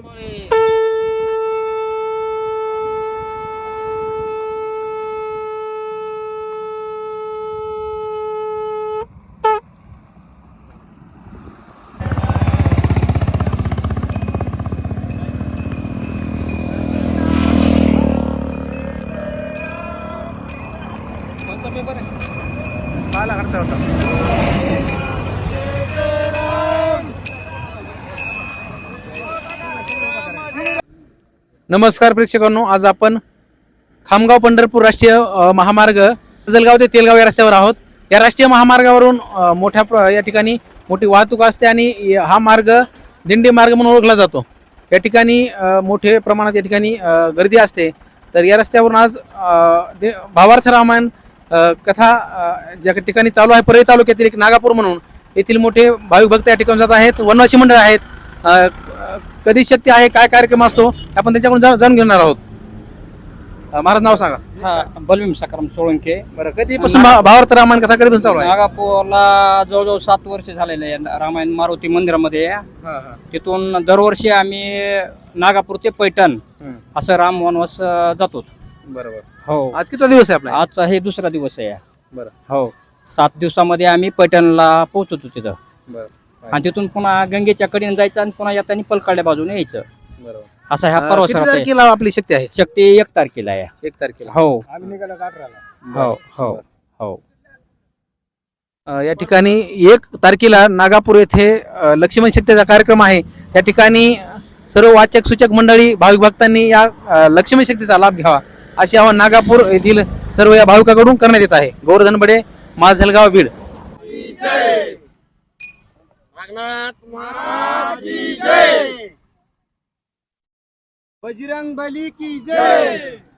árboles. ¿Cuánto me parece? La garza otra. नमस्कार प्रेक्षकांनो आज आपण खामगाव पंढरपूर राष्ट्रीय महामार्ग जलगाव ते तेलगाव या रस्त्यावर आहोत. या राष्ट्रीय महामार्गावरून मोठ्या प्र- या ठिकाणी मोठी वाहतूक असते आणि हा मार्ग दिंडी मार्ग म्हणून ओळखला जातो. या ठिकाणी मोठे प्रमाणात या ठिकाणी गर्दी असते. तर या रस्त्यावरून आज दे- भावार्थ रामायण कथा ज्या ठिकाणी चालू आहे परळी तालुक्यातील एक नागापूर म्हणून येथील मोठे भाविक भक्त या ठिकाणी जात आहेत. वनवासी मंडळ आहेत. कधी शक्ती आहे काय कार्यक्रम असतो आपण त्यांच्याकडून जाण जाणून घेणार आहोत. अ, महाराज नाव सांगा. हा बलवीम सक्रम सोळंके. बरं कधीपासून भा- भावार्थ रामायण कथा कधीपासून चालू आहे? नागापूरला जवळजवळ सात वर्ष झालेले आहे. रामायण मारुती मंदिरामध्ये तिथून दरवर्षी आम्ही नागापूर ते पैठण हम्म. असं राम वनवास अं, जातो. बरोबर. हो. आज किती दिवस आहे आपला? आजचा हे दुसरा दिवस आहे. बरं. हो. सात दिवसामध्ये आम्ही पैठणला पोहोचतो तिथं. बरं. आणि तिथून पुन्हा गंगेच्या कडेने जायचं आणि पुन्हा येताना पलकाड्या बाजूने यायचं. बरोबर. असा ह्या अ, पर्वत किती आहे. तारखेला आपली शक्ती आहे? शक्ती एक तारखेला आहे. एक तारखेला. हो. बरं. हो हो. हो. अ, या ठिकाणी एक तारखेला नागापूर येथे अ, लक्ष्मण शक्तीचा कार्यक्रम आहे. या ठिकाणी सर्व वाचक सूचक मंडळी भाविक भक्तांनी या अ, लक्ष्मण शक्तीचा लाभ घ्यावा. असे आवाहन नागापूर येथील सर्व या भाविकाकडून करण्यात येत आहे. गोवर्धन बडे माझलगाव बीड. बजरंग बली की जय!